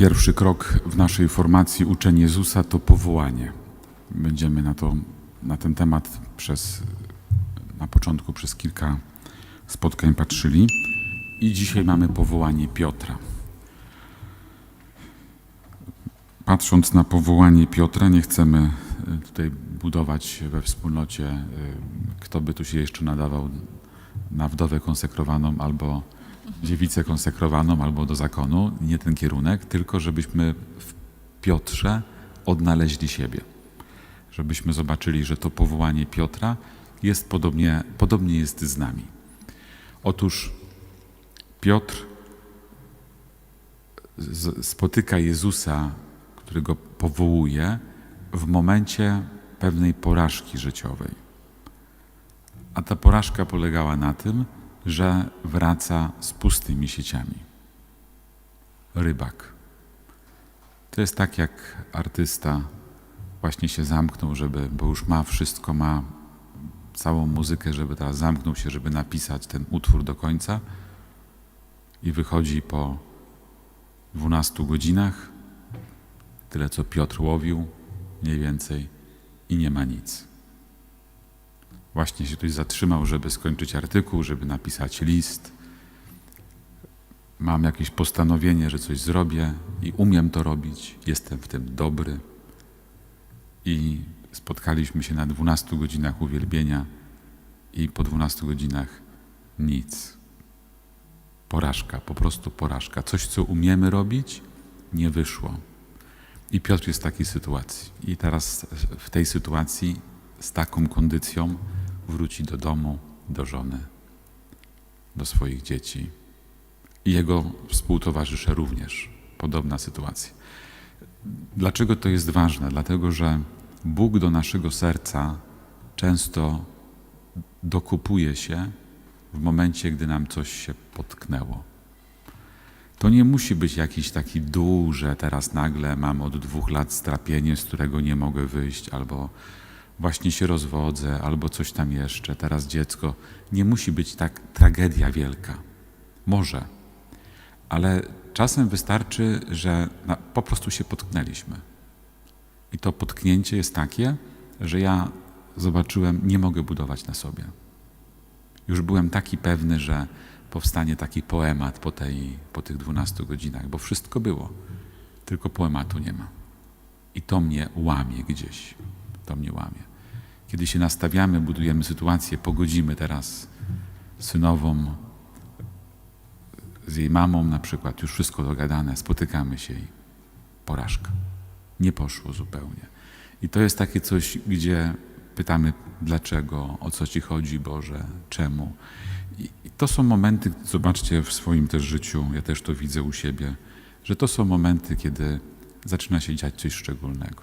Pierwszy krok w naszej formacji uczeń Jezusa to powołanie. Będziemy na, to, na ten temat przez, na początku przez kilka spotkań patrzyli. I dzisiaj mamy powołanie Piotra. Patrząc na powołanie Piotra, nie chcemy y, tutaj budować we wspólnocie, y, kto by tu się jeszcze nadawał na wdowę konsekrowaną albo dziewicę konsekrowaną albo do zakonu. Nie ten kierunek, tylko żebyśmy w Piotrze odnaleźli siebie. Żebyśmy zobaczyli, że to powołanie Piotra jest podobnie, podobnie jest z nami. Otóż Piotr spotyka Jezusa, który go powołuje w momencie pewnej porażki życiowej. A ta porażka polegała na tym, że wraca z pustymi sieciami. Rybak. To jest tak, jak artysta właśnie się zamknął, żeby, bo już ma wszystko, ma całą muzykę, żeby teraz zamknął się, żeby napisać ten utwór do końca i wychodzi po 12 godzinach, tyle co Piotr łowił, mniej więcej, i nie ma nic. Właśnie się ktoś zatrzymał, żeby skończyć artykuł, żeby napisać list. Mam jakieś postanowienie, że coś zrobię i umiem to robić, jestem w tym dobry. I spotkaliśmy się na 12 godzinach uwielbienia i po 12 godzinach nic. Porażka, po prostu porażka. Coś, co umiemy robić, nie wyszło. I Piotr jest w takiej sytuacji. I teraz w tej sytuacji z taką kondycją wróci do domu, do żony, do swoich dzieci. I jego współtowarzysze również. Podobna sytuacja. Dlaczego to jest ważne? Dlatego, że Bóg do naszego serca często dokupuje się w momencie, gdy nam coś się potknęło. To nie musi być jakiś taki dół, że teraz nagle mam od dwóch lat strapienie, z którego nie mogę wyjść, albo właśnie się rozwodzę, albo coś tam jeszcze, teraz dziecko. Nie musi być tak tragedia wielka. Może, ale czasem wystarczy, że po prostu się potknęliśmy. I to potknięcie jest takie, że ja zobaczyłem, nie mogę budować na sobie. Już byłem taki pewny, że powstanie taki poemat po, tej, po tych 12 godzinach, bo wszystko było, tylko poematu nie ma. I to mnie łamie gdzieś. To mnie łamie. Kiedy się nastawiamy, budujemy sytuację, pogodzimy teraz synową z jej mamą na przykład, już wszystko dogadane, spotykamy się i porażka. Nie poszło zupełnie. I to jest takie coś, gdzie pytamy, dlaczego, o co ci chodzi, Boże, czemu. I, to są momenty, zobaczcie w swoim też życiu, ja też to widzę u siebie, że to są momenty, kiedy zaczyna się dziać coś szczególnego.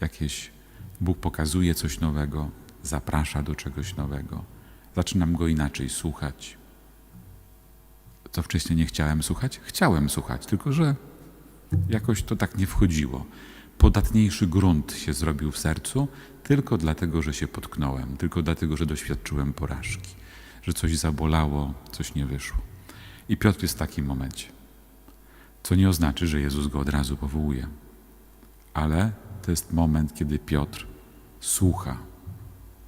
Jakieś Bóg pokazuje coś nowego, zaprasza do czegoś nowego. Zaczynam go inaczej słuchać. Co wcześniej nie chciałem słuchać? Chciałem słuchać, tylko że jakoś to tak nie wchodziło. Podatniejszy grunt się zrobił w sercu tylko dlatego, że się potknąłem, tylko dlatego, że doświadczyłem porażki, że coś zabolało, coś nie wyszło. I Piotr jest w takim momencie. Co nie oznacza, że Jezus go od razu powołuje. Ale to jest moment, kiedy Piotr słucha.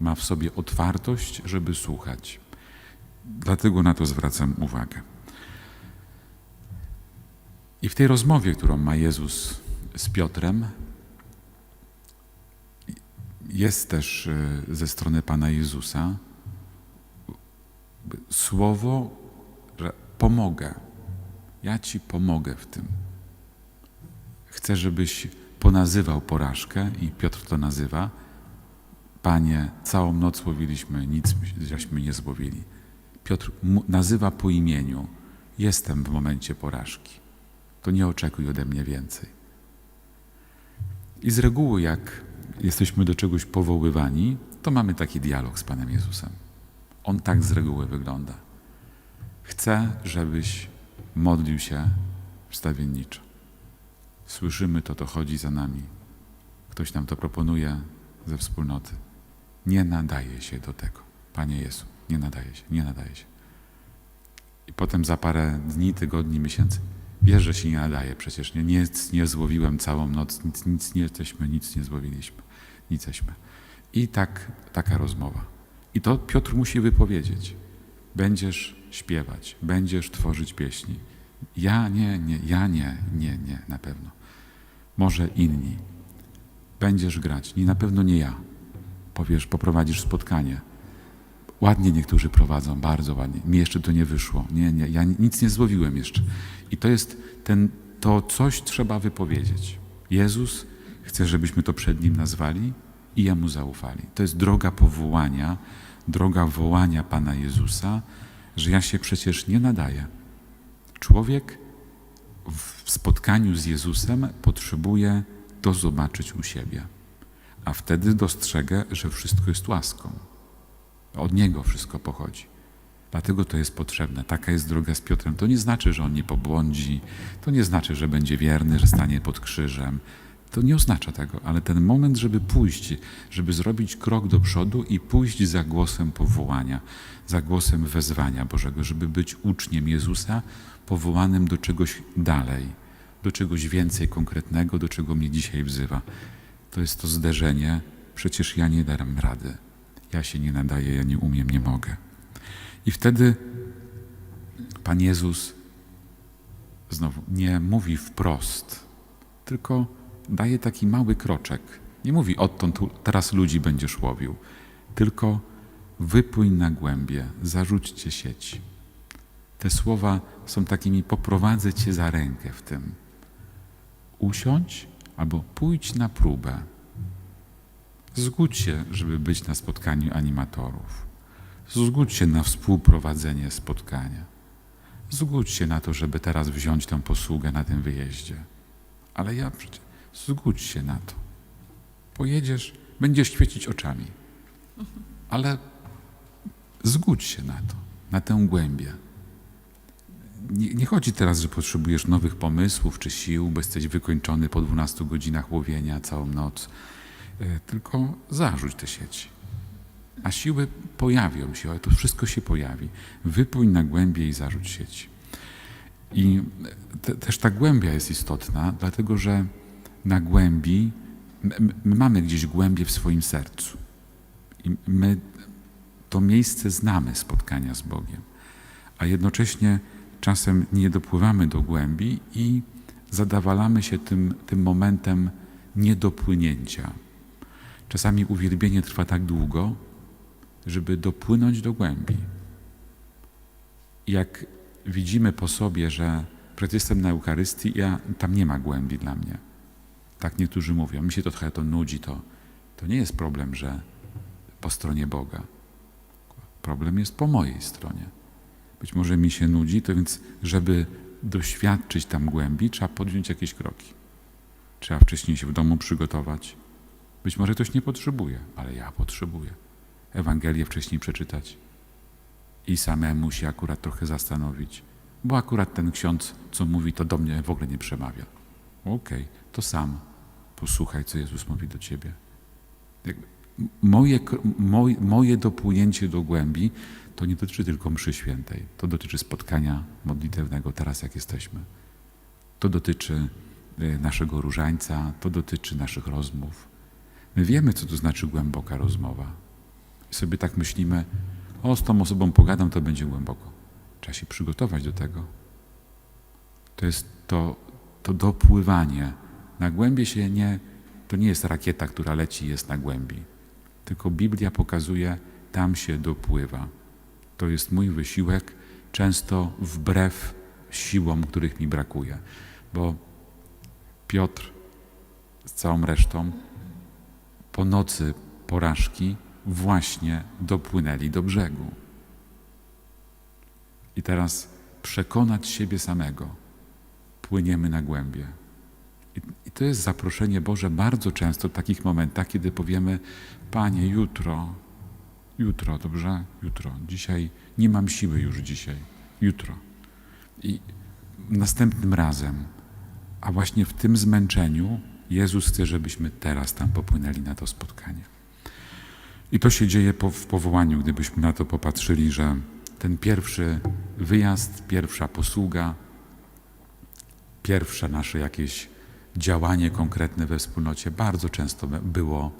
Ma w sobie otwartość, żeby słuchać. Dlatego na to zwracam uwagę. I w tej rozmowie, którą ma Jezus z Piotrem, jest też y, ze strony Pana Jezusa słowo, że pomogę. Ja Ci pomogę w tym. Chcę, żebyś ponazywał porażkę i Piotr to nazywa. Panie, całą noc łowiliśmy, nic żeśmy nie złowili. Piotr nazywa po imieniu. Jestem w momencie porażki. To nie oczekuj ode mnie więcej. I z reguły, jak jesteśmy do czegoś powoływani, to mamy taki dialog z Panem Jezusem. On tak z reguły wygląda. Chcę, żebyś modlił się wstawienniczo. Słyszymy to, to chodzi za nami. Ktoś nam to proponuje ze wspólnoty. Nie nadaje się do tego. Panie Jezu, nie nadaje się, nie nadaje się. I potem za parę dni, tygodni, miesięcy Wiesz, że się nie nadaje przecież. Nie, nic nie złowiłem całą noc, nic, nic nie jesteśmy, nic nie złowiliśmy. Niceśmy. I tak, taka rozmowa. I to Piotr musi wypowiedzieć. Będziesz śpiewać, będziesz tworzyć pieśni. Ja nie, nie, ja nie, nie, nie, na pewno. Może inni. Będziesz grać, nie, na pewno nie ja. Powiesz, poprowadzisz spotkanie. Ładnie niektórzy prowadzą, bardzo ładnie. Mi jeszcze to nie wyszło. Nie, nie, ja nic nie złowiłem jeszcze. I to jest ten, to coś trzeba wypowiedzieć. Jezus chce, żebyśmy to przed Nim nazwali i Jemu zaufali. To jest droga powołania, droga wołania Pana Jezusa, że ja się przecież nie nadaję. Człowiek w spotkaniu z Jezusem potrzebuje to zobaczyć u siebie, a wtedy dostrzegę, że wszystko jest łaską. Od Niego wszystko pochodzi. Dlatego to jest potrzebne. Taka jest droga z Piotrem. To nie znaczy, że on nie pobłądzi, to nie znaczy, że będzie wierny, że stanie pod krzyżem. To nie oznacza tego, ale ten moment, żeby pójść, żeby zrobić krok do przodu i pójść za głosem powołania, za głosem wezwania Bożego, żeby być uczniem Jezusa, powołanym do czegoś dalej, do czegoś więcej konkretnego, do czego mnie dzisiaj wzywa. To jest to zderzenie, przecież ja nie dam rady. Ja się nie nadaję, ja nie umiem, nie mogę. I wtedy Pan Jezus znowu nie mówi wprost, tylko daje taki mały kroczek. Nie mówi odtąd teraz ludzi będziesz łowił, tylko wypłyń na głębie, zarzućcie sieć. Te słowa są takimi poprowadzę cię za rękę w tym. Usiądź albo pójdź na próbę. Zgódź się, żeby być na spotkaniu animatorów. Zgódź się na współprowadzenie spotkania. Zgódź się na to, żeby teraz wziąć tę posługę na tym wyjeździe. Ale ja przecież zgódź się na to. Pojedziesz, będziesz świecić oczami. Ale zgódź się na to, na tę głębię. Nie, nie chodzi teraz, że potrzebujesz nowych pomysłów czy sił, bo jesteś wykończony po 12 godzinach łowienia całą noc. E, Tylko zarzuć te sieci. A siły pojawią się, ale to wszystko się pojawi. Wypłyń na głębię i zarzuć sieci. I te, też ta głębia jest istotna, dlatego że na głębi, my, my mamy gdzieś głębię w swoim sercu. I my to miejsce znamy spotkania z Bogiem, a jednocześnie czasem nie dopływamy do głębi i zadawalamy się tym, tym momentem niedopłynięcia. Czasami uwielbienie trwa tak długo, żeby dopłynąć do głębi. Jak widzimy po sobie, że przed jestem na Eucharystii, ja, tam nie ma głębi dla mnie. Tak niektórzy mówią. Mi się to trochę to nudzi, to, to nie jest problem, że po stronie Boga. Problem jest po mojej stronie. Być może mi się nudzi, to więc, żeby doświadczyć tam głębi, trzeba podjąć jakieś kroki. Trzeba wcześniej się w domu przygotować. Być może ktoś nie potrzebuje, ale ja potrzebuję. Ewangelię wcześniej przeczytać i samemu się akurat trochę zastanowić, bo akurat ten ksiądz, co mówi, to do mnie w ogóle nie przemawia. Okej, to sam posłuchaj, co Jezus mówi do ciebie. Moje, moje, moje dopłynięcie do głębi to nie dotyczy tylko mszy świętej, to dotyczy spotkania modlitewnego teraz, jak jesteśmy. To dotyczy y, naszego różańca, to dotyczy naszych rozmów. My wiemy, co to znaczy głęboka rozmowa. I sobie tak myślimy, o, z tą osobą pogadam, to będzie głęboko. Trzeba się przygotować do tego. To jest to, to dopływanie. Na głębie się nie, to nie jest rakieta, która leci jest na głębi. Tylko Biblia pokazuje, tam się dopływa. To jest mój wysiłek, często wbrew siłom, których mi brakuje. Bo Piotr z całą resztą po nocy porażki właśnie dopłynęli do brzegu. I teraz przekonać siebie samego, płyniemy na głębie. To jest zaproszenie Boże bardzo często w takich momentach, kiedy powiemy: Panie, jutro, jutro, dobrze? Jutro. Dzisiaj nie mam siły już dzisiaj. Jutro. I następnym razem, a właśnie w tym zmęczeniu, Jezus chce, żebyśmy teraz tam popłynęli na to spotkanie. I to się dzieje po, w powołaniu, gdybyśmy na to popatrzyli, że ten pierwszy wyjazd, pierwsza posługa pierwsze nasze jakieś działanie konkretne we wspólnocie bardzo często było,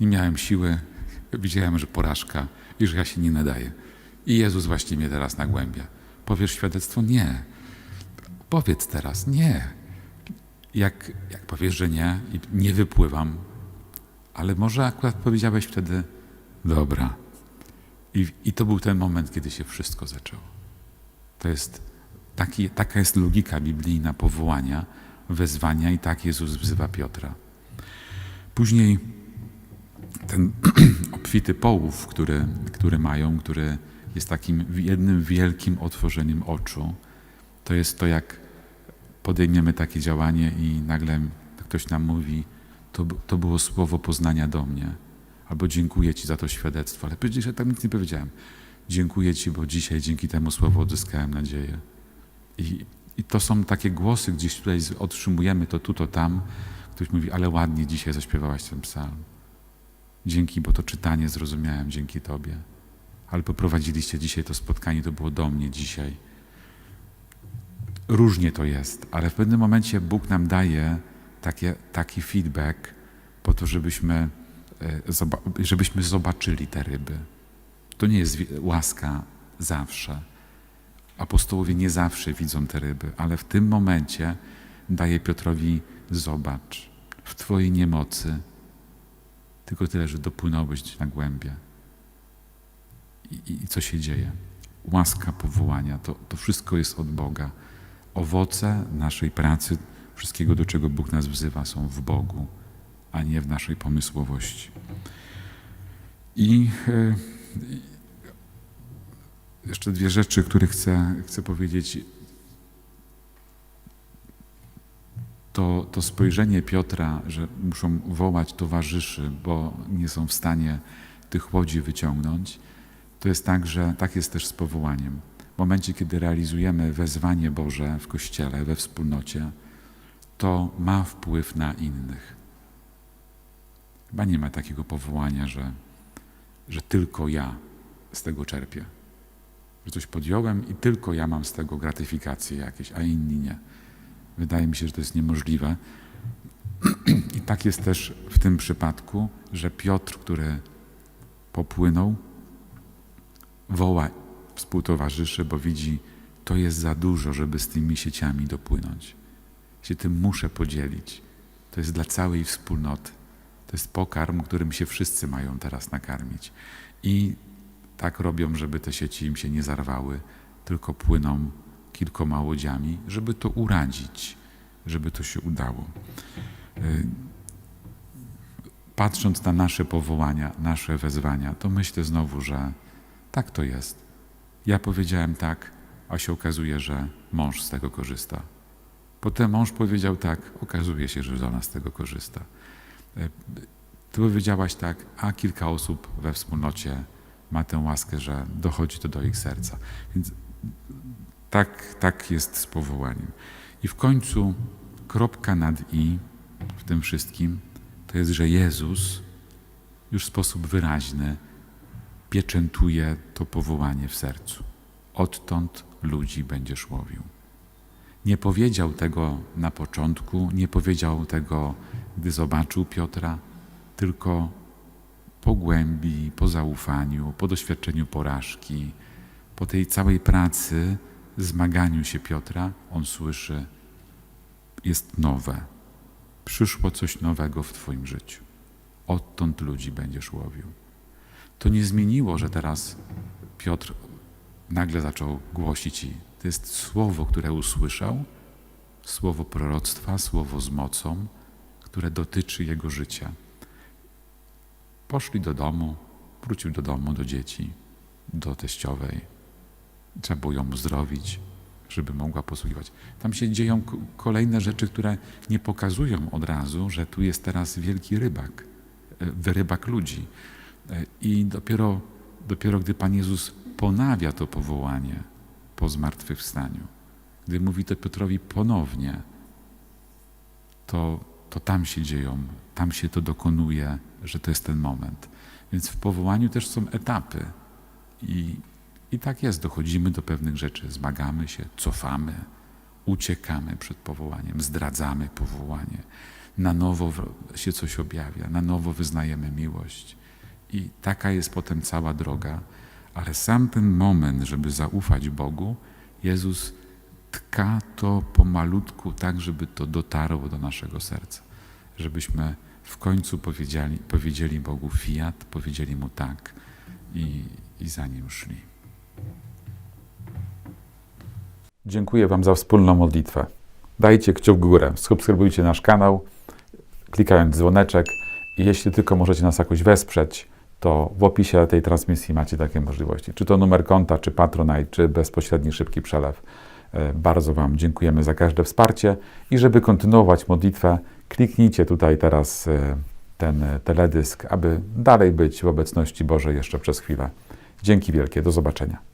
nie miałem siły, widziałem, że porażka i że ja się nie nadaję. I Jezus właśnie mnie teraz nagłębia. Powiesz świadectwo? Nie. Powiedz teraz, nie. Jak, jak powiesz, że nie i nie wypływam, ale może akurat powiedziałeś wtedy, dobra. I, I to był ten moment, kiedy się wszystko zaczęło. To jest taki, taka jest logika biblijna powołania, wezwania i tak Jezus wzywa Piotra. Później ten obfity połów, który, który mają, który jest takim jednym wielkim otworzeniem oczu, to jest to, jak podejmiemy takie działanie i nagle ktoś nam mówi, to, to było słowo poznania do mnie, albo dziękuję Ci za to świadectwo, ale przecież ja tam nic nie powiedziałem. Dziękuję Ci, bo dzisiaj dzięki temu słowu odzyskałem nadzieję. I, I to są takie głosy, gdzieś tutaj otrzymujemy to tu, to tam. Ktoś mówi, ale ładnie dzisiaj zaśpiewałaś ten psalm. Dzięki, bo to czytanie zrozumiałem dzięki Tobie. Ale poprowadziliście dzisiaj to spotkanie, to było do mnie dzisiaj. Różnie to jest, ale w pewnym momencie Bóg nam daje takie, taki feedback po to, żebyśmy, e, żebyśmy zobaczyli te ryby. To nie jest łaska zawsze. Apostołowie nie zawsze widzą te ryby, ale w tym momencie daje Piotrowi zobacz, w Twojej niemocy tylko tyle, że dopłynąłeś na głębie. I, i, i co się dzieje? Łaska powołania, to, to wszystko jest od Boga. Owoce naszej pracy, wszystkiego, do czego Bóg nas wzywa, są w Bogu, a nie w naszej pomysłowości. I e, jeszcze dwie rzeczy, które chcę, chcę powiedzieć. To, to spojrzenie Piotra, że muszą wołać towarzyszy, bo nie są w stanie tych łodzi wyciągnąć, to jest tak, że tak jest też z powołaniem. W momencie, kiedy realizujemy wezwanie Boże w Kościele, we wspólnocie, to ma wpływ na innych. Chyba nie ma takiego powołania, że, że tylko ja z tego czerpię że coś podjąłem i tylko ja mam z tego gratyfikacje jakieś, a inni nie. Wydaje mi się, że to jest niemożliwe. I tak jest też w tym przypadku, że Piotr, który popłynął, woła współtowarzyszy, bo widzi, to jest za dużo, żeby z tymi sieciami dopłynąć. Się tym muszę podzielić. To jest dla całej wspólnoty. To jest pokarm, którym się wszyscy mają teraz nakarmić. I tak robią, żeby te sieci im się nie zarwały, tylko płyną kilkoma łodziami, żeby to uradzić, żeby to się udało. Y, Patrząc na nasze powołania, nasze wezwania, to myślę znowu, że tak to jest. Ja powiedziałem tak, a się okazuje, że mąż z tego korzysta. Potem mąż powiedział tak, okazuje się, że żona z tego korzysta. Y, Ty powiedziałaś tak, a kilka osób we wspólnocie ma tę łaskę, że dochodzi to do ich serca. Więc tak, tak jest z powołaniem. I w końcu kropka nad i w tym wszystkim to jest, że Jezus już w sposób wyraźny pieczętuje to powołanie w sercu. Odtąd ludzi będziesz łowił. Nie powiedział tego na początku, nie powiedział tego, gdy zobaczył Piotra, tylko po głębi, po zaufaniu, po doświadczeniu porażki, po tej całej pracy, zmaganiu się Piotra, on słyszy: Jest nowe. Przyszło coś nowego w Twoim życiu. Odtąd ludzi będziesz łowił. To nie zmieniło, że teraz Piotr nagle zaczął głosić i to jest słowo, które usłyszał, słowo proroctwa, słowo z mocą, które dotyczy jego życia. Poszli do domu, wrócił do domu, do dzieci, do teściowej. Trzeba było ją uzdrowić, żeby mogła posługiwać. Tam się dzieją kolejne rzeczy, które nie pokazują od razu, że tu jest teraz wielki rybak, e, wyrybak ludzi. E, I dopiero, dopiero gdy Pan Jezus ponawia to powołanie po zmartwychwstaniu, gdy mówi to Piotrowi ponownie, to, to tam się dzieją, tam się to dokonuje, że to jest ten moment. Więc w powołaniu też są etapy. I, i tak jest, dochodzimy do pewnych rzeczy, zmagamy się, cofamy, uciekamy przed powołaniem, zdradzamy powołanie, na nowo się coś objawia, na nowo wyznajemy miłość. I taka jest potem cała droga, ale sam ten moment, żeby zaufać Bogu, Jezus tka to pomalutku, tak żeby to dotarło do naszego serca. Żebyśmy w końcu powiedzieli, powiedzieli Bogu fiat, powiedzieli Mu tak i, i za Nim szli. Dziękuję Wam za wspólną modlitwę. Dajcie kciuk w górę, subskrybujcie nasz kanał, klikając dzwoneczek i jeśli tylko możecie nas jakoś wesprzeć, to w opisie tej transmisji macie takie możliwości. Czy to numer konta, czy Patronite, czy bezpośredni szybki przelew. E, Bardzo Wam dziękujemy za każde wsparcie i żeby kontynuować modlitwę, kliknijcie tutaj teraz e, ten e, teledysk, aby dalej być w obecności Bożej jeszcze przez chwilę. Dzięki wielkie, do zobaczenia.